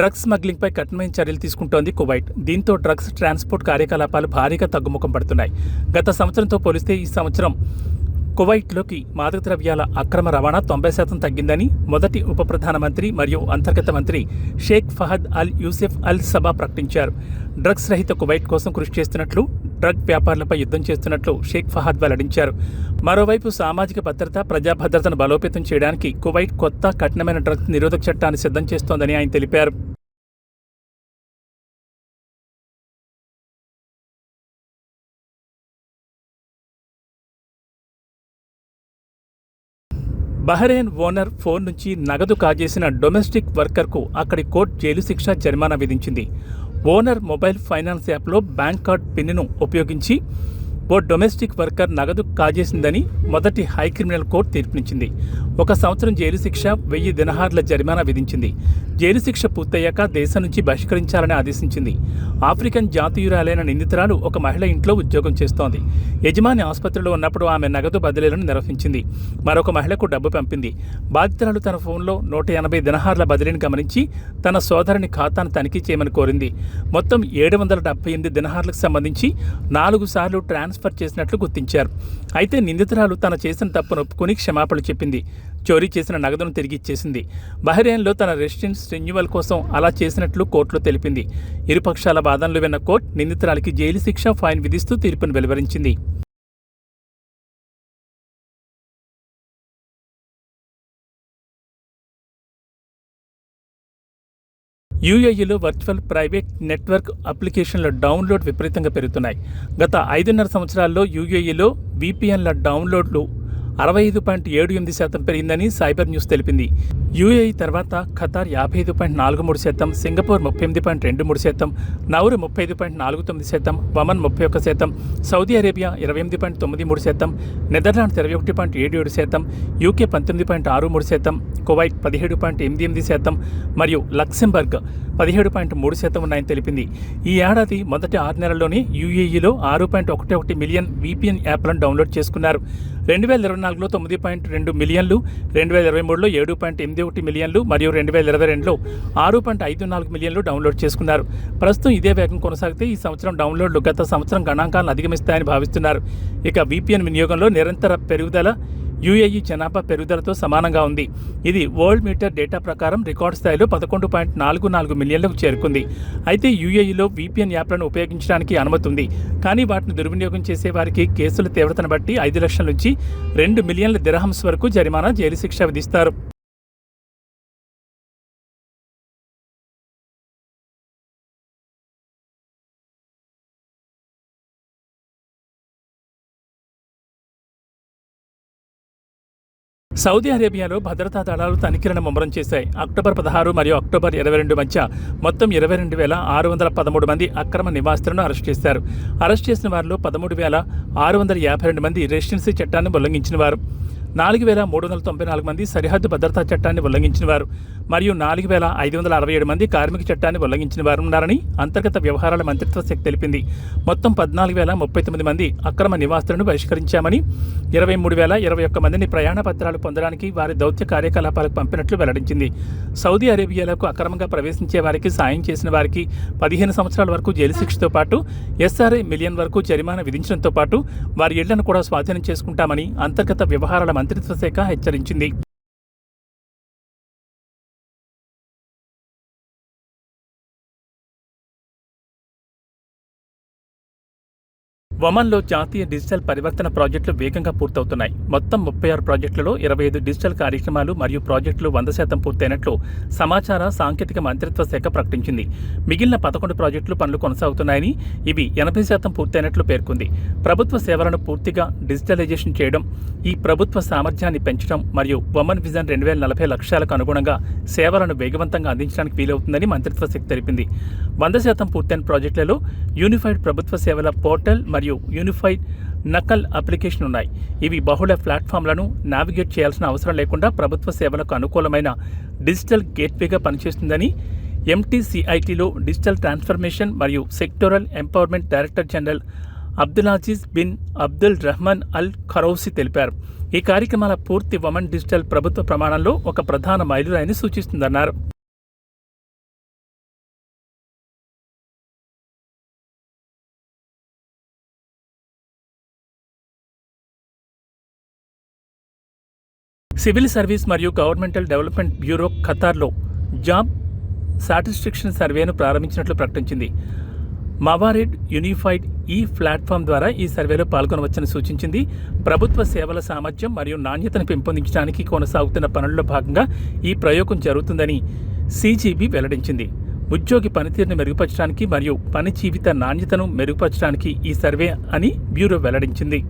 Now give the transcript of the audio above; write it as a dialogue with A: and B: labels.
A: Drugs స్మగ్లింగ్పై కఠినమైన చర్యలు తీసుకుంటోంది కువైట్. దీంతో డ్రగ్స్ ట్రాన్స్పోర్ట్ కార్యకలాపాలు భారీగా తగ్గుముఖం పడుతున్నాయి. గత సంవత్సరంతో పోలిస్తే ఈ సంవత్సరం కువైట్లోకి మాదక ద్రవ్యాల అక్రమ రవాణా తొంభై శాతం తగ్గిందని మొదటి ఉప ప్రధానమంత్రి మరియు అంతర్గత మంత్రి Sheikh Fahad Al Yousef Al Sabah ప్రకటించారు. డ్రగ్స్ రహిత కువైట్ కోసం కృషి చేస్తున్నట్లు డ్రగ్ వ్యాపారులపై యుద్ధం చేస్తున్నట్లు షేక్ ఫహద్ వెల్లడించారు. మరోవైపు సామాజిక భద్రత ప్రజా భద్రతను బలోపేతం చేయడానికి కువైట్ కొత్త కఠినమైన డ్రగ్స్ నిరోధక చట్టాన్ని సిద్ధం చేస్తోందని ఆయన తెలిపారు. బహ్రెయిన్ ఓనర్ ఫోన్ నుంచి నగదు కాజేసిన డొమెస్టిక్ వర్కర్కు అక్కడి కోర్టు జైలు శిక్ష జరిమానా విధించింది. ఓనర్ మొబైల్ ఫైనాన్స్ యాప్లో బ్యాంక్ కార్డ్ పిన్ను ఉపయోగించి ఓ డొమెస్టిక్ వర్కర్ నగదు కాజేసిందని మొదటి హై క్రిమినల్ కోర్టు తీర్పునిచ్చింది. ఒక సంవత్సరం జైలు శిక్ష వెయ్యి దినహార్ల జరిమానా విధించింది. జైలు శిక్ష పూర్తయ్యాక దేశం నుంచి బహిష్కరించాలని ఆదేశించింది. ఆఫ్రికన్ జాతీయురాలైన నిందితురాలు ఒక మహిళ ఇంట్లో ఉద్యోగం చేస్తోంది. యజమాని ఆసుపత్రిలో ఉన్నప్పుడు ఆమె నగదు బదిలీలను నిర్వహించింది. మరొక మహిళకు డబ్బు పంపింది. బాధితురాలు తన ఫోన్లో నూట ఎనభై దినహార్ల బదిలీని గమనించి తన సోదరుని ఖాతాను తనిఖీ చేయమని కోరింది. మొత్తం ఏడు వందల డెబ్బై ఎనిమిది దినహార్లకు సంబంధించి నాలుగు సార్లు ట్రాన్స్ ట్రాన్స్ఫర్ చేసినట్లు గుర్తించారు. అయితే నిందితురాలు తన చేసిన తప్పును ఒప్పుకొని క్షమాపణలు చెప్పింది. చోరీ చేసిన నగదును తిరిగి ఇచ్చేసింది. బహ్రెయిన్లో తన రెసిడెన్స్ రెన్యువల్ కోసం అలా చేసినట్లు కోర్టులో తెలిపింది. ఇరుపక్షాల వాదనలు విన్న కోర్టు నిందితురాలికి జైలు శిక్ష ఫైన్ విధిస్తూ తీర్పును వెలువరించింది. యూఏఈలో వర్చువల్ ప్రైవేట్ నెట్వర్క్ అప్లికేషన్ల డౌన్లోడ్ విపరీతంగా పెరుగుతున్నాయి. గత ఐదున్నర సంవత్సరాల్లో యూఏఈలో విపిఎన్ల డౌన్లోడ్లు అరవై ఐదు పాయింట్ ఏడు ఎనిమిది శాతం పెరిగిందని సైబర్ న్యూస్ తెలిపింది. యూఏఈ తర్వాత ఖతార్ యాభై ఐదు పాయింట్ నాలుగు మూడు శాతం సింగపూర్ ముప్పై ఎనిమిది పాయింట్ రెండు మూడు శాతం నౌరు ముప్పై ఐదు పాయింట్ నాలుగు తొమ్మిది శాతం వమన్ ముప్పై ఒక్క శాతం సౌదీ అరేబియా ఇరవై ఎనిమిది పాయింట్ తొమ్మిది మూడు శాతం నెదర్లాండ్స్ ఇరవై ఒకటి పాయింట్ ఏడు ఏడు శాతం యూకే పంతొమ్మిది పాయింట్ ఆరు మూడు శాతం కువైట్ పదిహేడు పాయింట్ ఎనిమిది ఎనిమిది శాతం మరియు లక్సెంబర్గ్ పదిహేడు పాయింట్ మూడు శాతం ఉన్నాయని తెలిపింది. ఈ ఏడాది మొదటి ఆరు నెలల్లోనే యూఏఈలో ఆరు పాయింట్ ఒకటి ఒకటి మిలియన్ విపిఎన్ యాప్లను డౌన్లోడ్ చేసుకున్నారు. రెండు వేల ఇరవై నాలుగులో తొమ్మిది పాయింట్ రెండు మిలియన్లు రెండు వేల ఇరవై మూడులో ఏడు పాయింట్ ఎనిమిది ఒకటి మిలియన్లు మరియు రెండు వేల ఇరవై రెండులో ఆరు పాయింట్ ఐదు నాలుగు మిలియన్లు డౌన్లోడ్ చేసుకున్నారు. ప్రస్తుతం ఇదే వేగం కొనసాగితే ఈ సంవత్సరం డౌన్లోడ్లు గత సంవత్సరం గణాంకాలను అధిగమిస్తాయని భావిస్తున్నారు. ఇక విపిఎన్ వినియోగంలో నిరంతర పెరుగుదల యూఏఈ జనాభా పెరుగుదలతో సమానంగా ఉంది. ఇది వరల్డ్ మీటర్ డేటా ప్రకారం రికార్డ్ స్థాయిలో పదకొండు పాయింట్ నాలుగు నాలుగు మిలియన్లకు చేరుకుంది. అయితే యూఏఈలో వీపీఎన్ యాప్లను ఉపయోగించడానికి అనుమతి ఉంది. కానీ వాటిని దుర్వినియోగం చేసే వారికి కేసుల తీవ్రతను బట్టి ఐదు లక్షల నుంచి రెండు మిలియన్ల దిరహంస్ వరకు జరిమానా జైలు శిక్ష విధిస్తారు. సౌదీ అరేబియాలో భద్రతా దళాలు తనిఖీలను ముమ్మరం చేశాయి. అక్టోబర్ పదహారు మరియు అక్టోబర్ ఇరవై రెండు మధ్య మొత్తం ఇరవై రెండు వేల ఆరు వందల పదమూడు మంది అక్రమ నివాసితులను అరెస్ట్ చేశారు. అరెస్ట్ చేసిన వారిలో పదమూడు వేల ఆరు వందల యాభై రెండు మంది రెసిడెన్సీ చట్టాన్ని ఉల్లంఘించిన వారు నాలుగు వేల మూడు వందల తొంభై నాలుగు మంది సరిహద్దు భద్రతా చట్టాన్ని ఉల్లంఘించిన వారు మరియు నాలుగు వేల ఐదు వందల అరవై ఏడు మంది కార్మిక చట్టాన్ని ఉల్లంఘించిన వారు ఉన్నారని అంతర్గత వ్యవహారాల మంత్రిత్వ శాఖ తెలిపింది. మొత్తం పద్నాలుగు వేల ముప్పై తొమ్మిది మంది అక్రమ నివాసులను బహిష్కరించామని ఇరవై మూడు వేల ఇరవై ఒక్క మందిని ప్రయాణ పత్రాలు పొందడానికి వారి దౌత్య కార్యకలాపాలకు పంపినట్లు వెల్లడించింది. సౌదీ అరేబియాలకు అక్రమంగా ప్రవేశించే వారికి సాయం చేసిన వారికి పదిహేను సంవత్సరాల వరకు జైలు శిక్షతో పాటు ఎస్ఆర్ఐ మిలియన్ వరకు జరిమానా విధించడంతో పాటు వారి ఇళ్ళను కూడా స్వాధీనం చేసుకుంటామని అంతర్గత వ్యవహారాల మంత్రిత్వ శాఖ హెచ్చరించింది. ఒమన్లో జాతీయ డిజిటల్ పరివర్తన ప్రాజెక్టులు వేగంగా పూర్తవుతున్నాయి. మొత్తం ముప్పై ఆరు ప్రాజెక్టులలో ఇరవై ఐదు డిజిటల్ కార్యక్రమాలు మరియు ప్రాజెక్టులు వంద శాతం పూర్తయినట్లు సమాచార సాంకేతిక మంత్రిత్వ శాఖ ప్రకటించింది. మిగిలిన పదకొండు ప్రాజెక్టులు పనులు కొనసాగుతున్నాయని ఇవి ఎనభై శాతం పూర్తయినట్లు పేర్కొంది. ప్రభుత్వ సేవలను పూర్తిగా డిజిటలైజేషన్ చేయడం ఈ ప్రభుత్వ సామర్థ్యాన్ని పెంచడం మరియు ఒమన్ విజన్ రెండు వేల నలభై లక్ష్యాలకు అనుగుణంగా సేవలను వేగవంతంగా అందించడానికి వీలవుతుందని మంత్రిత్వ శాఖ తెలిపింది. వంద శాతం పూర్తయిన ప్రాజెక్టులలో యూనిఫైడ్ ప్రభుత్వ సేవల పోర్టల్ మరియు యూనిఫైడ్ నకల్ అప్లికేషన్ ఉన్నాయి. ఇవి బహుళ ప్లాట్ఫామ్లను నావిగేట్ చేయాల్సిన అవసరం లేకుండా ప్రభుత్వ సేవలకు అనుకూలమైన డిజిటల్ గేట్వేగా పనిచేస్తుందని ఎంటీసీఐటీలో డిజిటల్ ట్రాన్స్ఫర్మేషన్ మరియు sectoral empowerment director general Abdul Aziz bin Abdul Rahman Al Kharousi తెలిపారు. ఈ కార్యక్రమాల పూర్తి వమన్ డిజిటల్ ప్రభుత్వ ప్రమాణంలో ఒక ప్రధాన మైలురాయిని సూచిస్తుందన్నారు. సివిల్ సర్వీస్ మరియు గవర్నమెంటల్ డెవలప్మెంట్ బ్యూరో ఖతార్లో జాబ్ సాటిస్ఫిక్షన్ సర్వేను ప్రారంభించినట్లు ప్రకటించింది. మవారెడ్ యూనిఫైడ్ ఈ ప్లాట్ఫామ్ ద్వారా ఈ సర్వేలో పాల్గొనవచ్చని సూచించింది. ప్రభుత్వ సేవల సామర్థ్యం మరియు నాణ్యతను పెంపొందించడానికి కొనసాగుతున్న పనుల్లో భాగంగా ఈ ప్రయోగం జరుగుతుందని సీజీబీ వెల్లడించింది. ఉద్యోగి పనితీరును మెరుగుపరచడానికి మరియు పని జీవిత నాణ్యతను మెరుగుపరచడానికి ఈ సర్వే అని బ్యూరో వెల్లడించింది.